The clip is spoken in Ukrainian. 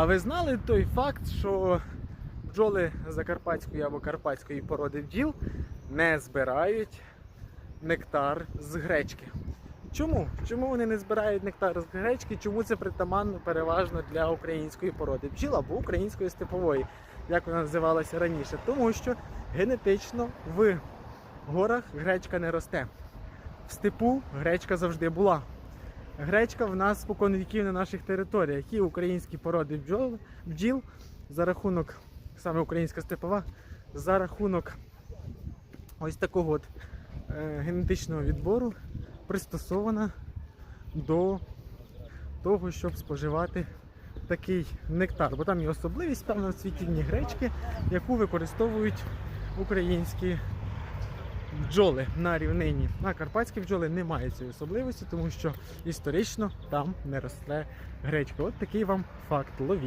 А ви знали той факт, що бджоли закарпатської або карпатської породи бджіл не збирають нектар з гречки? Чому? Чому вони не збирають нектар з гречки? Чому це притаманно переважно для української породи бджіл або української степової, як вона називалася раніше? Тому що генетично в горах гречка не росте. В степу гречка завжди була. Гречка в нас спокон віків на наших територіях. І українські породи бджол, бджіл за рахунок, саме українська степова, за рахунок ось такого от е, генетичного відбору пристосована до того, щоб споживати такий нектар. Бо там є особливість певна в цвітінні гречки, яку використовують українські бджоли на рівнині. На карпатські бджоли не мають цієї особливості, тому що історично там не росте гречка. От такий вам факт ловіть.